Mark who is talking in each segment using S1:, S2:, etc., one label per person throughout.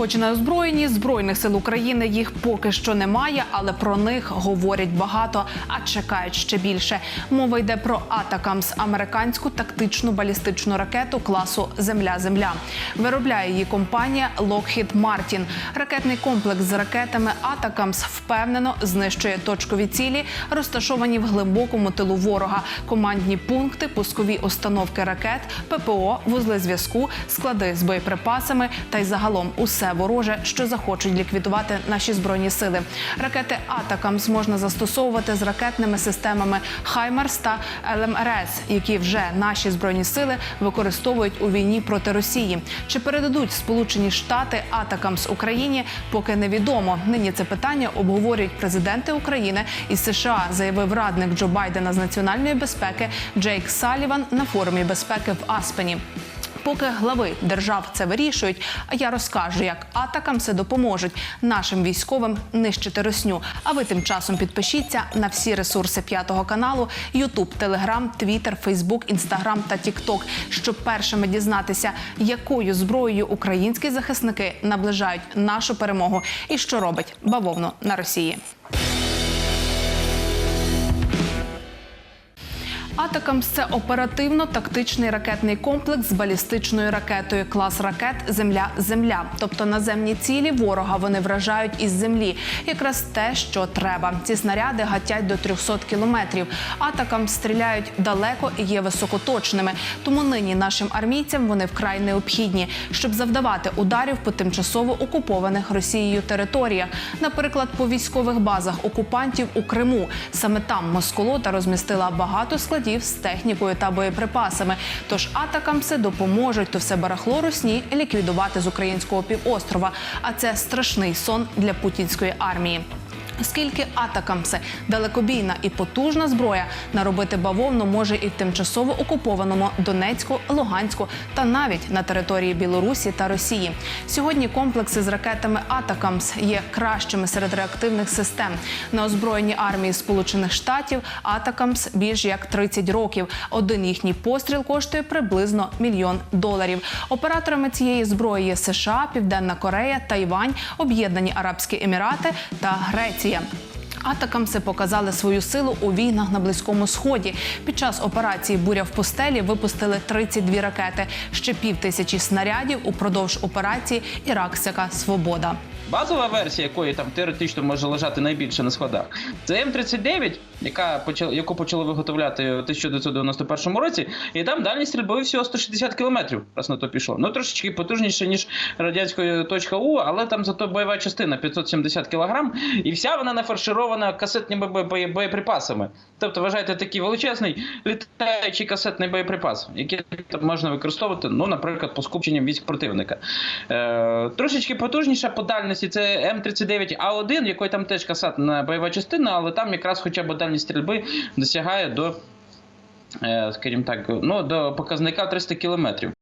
S1: Хоч на озброєнні збройних сил України їх поки що немає, але про них говорять багато, а чекають ще більше. Мова йде про Атакамс, американську тактичну балістичну ракету класу Земля-Земля. Виробляє її компанія Lockheed Martin. Ракетний комплекс з ракетами Атакамс впевнено знищує точкові цілі, розташовані в глибокому тилу ворога, командні пункти, пускові установки ракет, ППО, вузли зв'язку, склади з боєприпасами та й загалом усе вороже, що захочуть ліквідувати наші збройні сили. Ракети Атакамс можна застосовувати з ракетними системами Хаймарс та ЛМРС, які вже наші збройні сили використовують у війні проти Росії. Чи передадуть Сполучені Штати Атакамс Україні? Поки невідомо. Нині це питання обговорюють президенти України і США, заявив радник Джо Байдена з національної безпеки Джейк Саліван на форумі безпеки в Аспені. Поки глави держав це вирішують, а я розкажу, як атакамси допоможуть нашим військовим нищити росню. А ви тим часом підпишіться на всі ресурси п'ятого каналу: Ютуб, Телеграм, Твіттер, Фейсбук, Інстаграм та Тікток, щоб першими дізнатися, якою зброєю українські захисники наближають нашу перемогу і що робить бавовну на Росії. Атакамс це оперативно-тактичний ракетний комплекс з балістичною ракетою, клас ракет Земля-Земля. Тобто наземні цілі ворога вони вражають із землі. Якраз те, що треба. Ці снаряди гатять до 300 кілометрів. Атакам стріляють далеко і є високоточними. Тому нині нашим армійцям вони вкрай необхідні, щоб завдавати ударів по тимчасово окупованих Росією територіях, наприклад, по військових базах окупантів у Криму. Саме там Москолота розмістила багато складів з технікою та боєприпасами. Тож атакамси допоможуть то все барахло русні ліквідувати з українського півострова. А це страшний сон для путінської армії. Скільки атакамси далекобійна і потужна зброя наробити бавовну може і в тимчасово окупованому Донецьку, Луганську та навіть на території Білорусі та Росії. Сьогодні комплекси з ракетами Атакамс є кращими серед реактивних систем. На озброєнні армії Сполучених Штатів Атакамс більш як 30 років. Один їхній постріл коштує приблизно мільйон доларів. Операторами цієї зброї є США, Південна Корея, Тайвань, Об'єднані Арабські Емірати та Греція. Атакамси показали свою силу у війнах на близькому сході. Під час операції Буря в пустелі випустили 32 ракети, ще пів тисячі снарядів упродовж операції Іракська Свобода.
S2: Базова версія, якої там теоретично може лежати найбільше на складах, це М39, яка яку почали виготовляти у 1991 році, і там дальність стрільби всього 160 кілометрів, раз на то пішло. Ну трошечки потужніше, ніж радянської точка У, але там зато бойова частина 570 кілограм, і вся вона нафарширована касетними боєприпасами. Тобто, вважайте, такий величезний літаючий касетний боєприпас, який там можна використовувати, ну, наприклад, по скупченням військ противника. Е, трошечки потужніша по дальності це М39А1, якої там теж касатна бойова частина, але там якраз хоча б дальність стрільби досягає до, е, скажімо так, ну, до показника 300 кілометрів.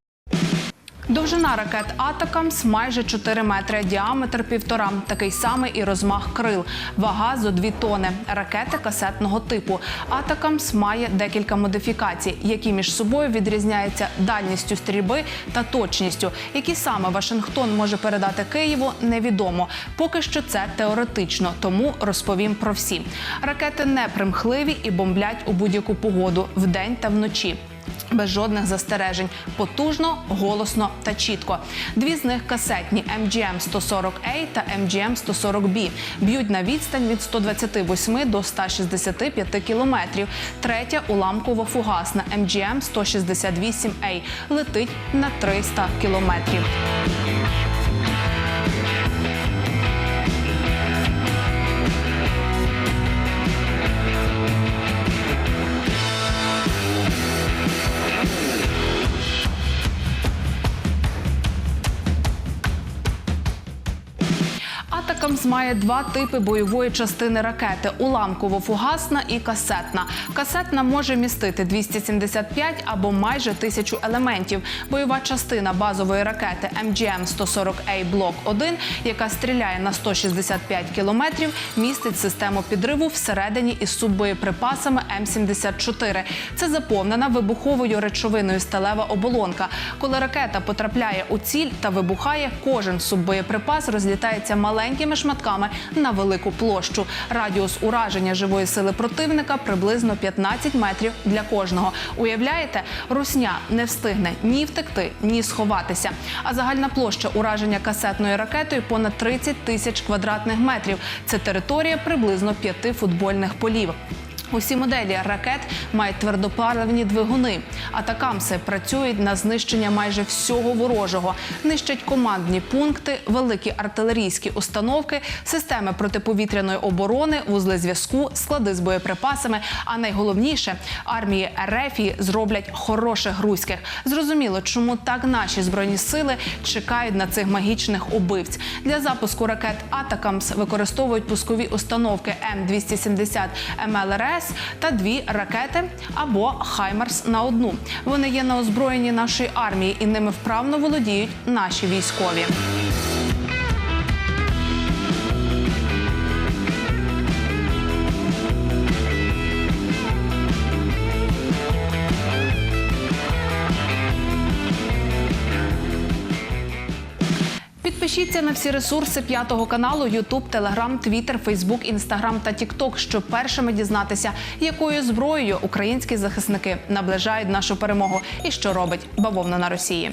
S1: Довжина ракет Атакамс майже 4 метри, діаметр півтора. Такий самий і розмах крил. Вага зо 2 тони. Ракети касетного типу. Атакамс має декілька модифікацій, які між собою відрізняються дальністю стрільби та точністю. Які саме Вашингтон може передати Києву, невідомо. Поки що це теоретично, тому розповім про всі. Ракети не примхливі і бомблять у будь-яку погоду вдень та вночі. Без жодних застережень, потужно, голосно та чітко. Дві з них касетні MGM 140A та MGM 140B. Б'ють на відстань від 128 до 165 кілометрів. Третя уламково-фугасна MGM 168A. Летить на 300 кілометрів. Має два типи бойової частини ракети: уламково-фугасна і касетна. Касетна може містити 275 або майже тисячу елементів. Бойова частина базової ракети MGM-140A Блок 1, яка стріляє на 165 кілометрів, містить систему підриву всередині із суббоєприпасами М-74. Це заповнена вибуховою речовиною сталева оболонка. Коли ракета потрапляє у ціль та вибухає, кожен суббоєприпас розлітається маленькими шматками на велику площу. Радіус ураження живої сили противника приблизно 15 метрів для кожного. Уявляєте, русня не встигне ні втекти, ні сховатися. А загальна площа ураження касетною ракетою понад 30 тисяч квадратних метрів. Це територія приблизно п'яти футбольних полів. Усі моделі ракет мають твердопаливні двигуни. Атакамси працюють на знищення майже всього ворожого, нищать командні пункти, великі артилерійські установки, системи протиповітряної оборони, вузли зв'язку, склади з боєприпасами. А найголовніше армії РФ зроблять хороших руських. Зрозуміло, чому так наші збройні сили чекають на цих магічних убивць. Для запуску ракет Атакамс використовують пускові установки М270 МЛРС та дві ракети або Хаймарс на одну. Вони є на озброєнні нашої армії і ними вправно володіють наші військові. Підпишіться на всі ресурси п'ятого каналу: Ютуб, Телеграм, Твіттер, Фейсбук, Інстаграм та Тікток, щоб першими дізнатися, якою зброєю українські захисники наближають нашу перемогу і що робить бавовна на Росії.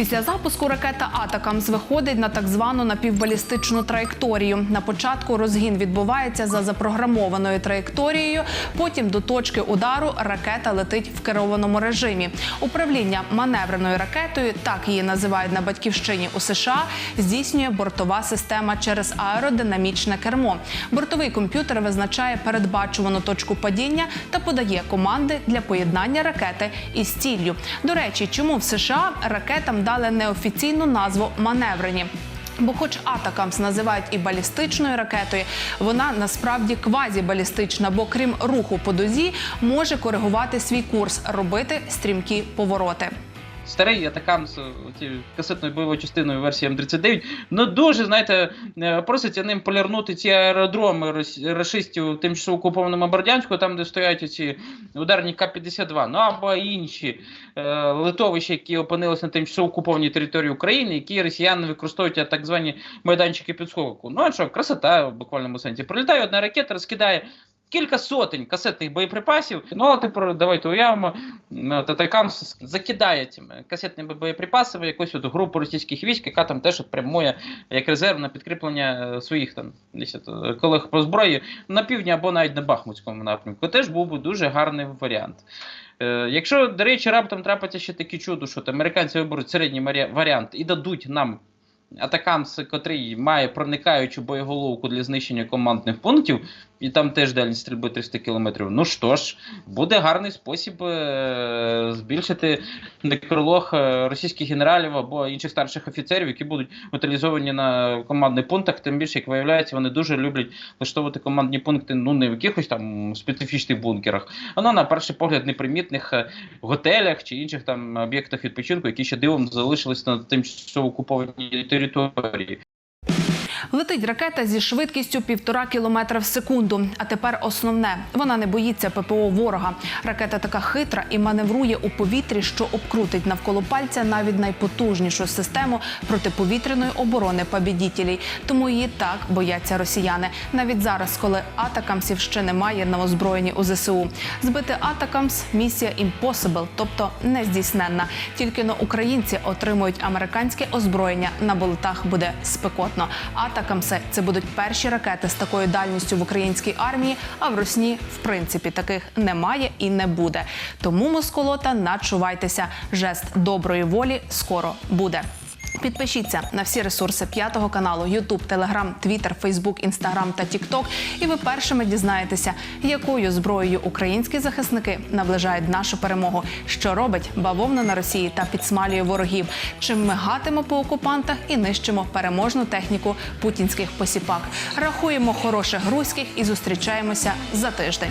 S1: Після запуску ракета Атакамс виходить на так звану напівбалістичну траєкторію. На початку розгін відбувається за запрограмованою траєкторією. Потім до точки удару ракета летить в керованому режимі. Управління маневреною ракетою, так її називають на батьківщині у США, здійснює бортова система через аеродинамічне кермо. Бортовий комп'ютер визначає передбачувану точку падіння та подає команди для поєднання ракети із ціллю. До речі, чому в США ракетам дали неофіційну назву маневрені? Бо, хоч Атакамс називають і балістичною ракетою, вона насправді квазібалістична, бо крім руху по дозі, може коригувати свій курс, робити стрімкі повороти.
S2: Старий атакам з оті, касетною бойовою частиною версії М39, ну дуже, знаєте, е, проситься ним полірнути ці аеродроми рашистів тимчасово окупованому Бердянську, там, де стоять ці ударні К-52, ну або інші е, литовища, які опинилися на тимчасово окупованій території України, які росіяни використовують так звані майданчики підсховку. Ну а що, красота в буквальному сенсі. Прилітає одна ракета, розкидає кілька сотень касетних боєприпасів. Ну, а тепер давайте уявимо, ну, закидає цими касетними боєприпасами якусь от групу російських військ, яка там теж прямує як резерв на підкріплення е, своїх там е, колег по зброї на півдні або навіть на Бахмутському напрямку. Теж був би дуже гарний варіант. Е, Якщо, до речі, раптом трапиться ще таке чудо, що от американці виберуть середній варіант і дадуть нам Атакамс, котрий має проникаючу боєголовку для знищення командних пунктів, і там теж дальність стрільби 300 км. Ну що ж, буде гарний спосіб е- збільшити некролог е, російських генералів або інших старших офіцерів, які будуть утилізовані на командних пунктах. Тим більше, як виявляється, вони дуже люблять влаштовувати командні пункти ну не в якихось там специфічних бункерах, а ну, на перший погляд непримітних е, готелях чи інших там об'єктах відпочинку, які ще дивом залишились на тимчасово окупованій території.
S1: Летить ракета зі швидкістю півтора кілометра в секунду. А тепер основне вона не боїться ППО ворога. Ракета така хитра і маневрує у повітрі, що обкрутить навколо пальця навіть найпотужнішу систему протиповітряної оборони побідітелей. Тому її так бояться росіяни. Навіть зараз, коли атакамсів ще немає на озброєнні у ЗСУ. Збити атакамс місія impossible, тобто нездійсненна. Тільки но українці отримують американське озброєння. На болотах буде спекотно. Атакамси це будуть перші ракети з такою дальністю в українській армії. А в Росні, в принципі, таких немає і не буде. Тому москолота начувайтеся. Жест доброї волі скоро буде. Підпишіться на всі ресурси п'ятого каналу: YouTube, Telegram, Twitter, Facebook, Instagram та TikTok, і ви першими дізнаєтеся, якою зброєю українські захисники наближають нашу перемогу, що робить бавовна на Росії та підсмалює ворогів. Чим ми гатимо по окупантах і нищимо переможну техніку путінських посіпак. Рахуємо хороших руських і зустрічаємося за тиждень.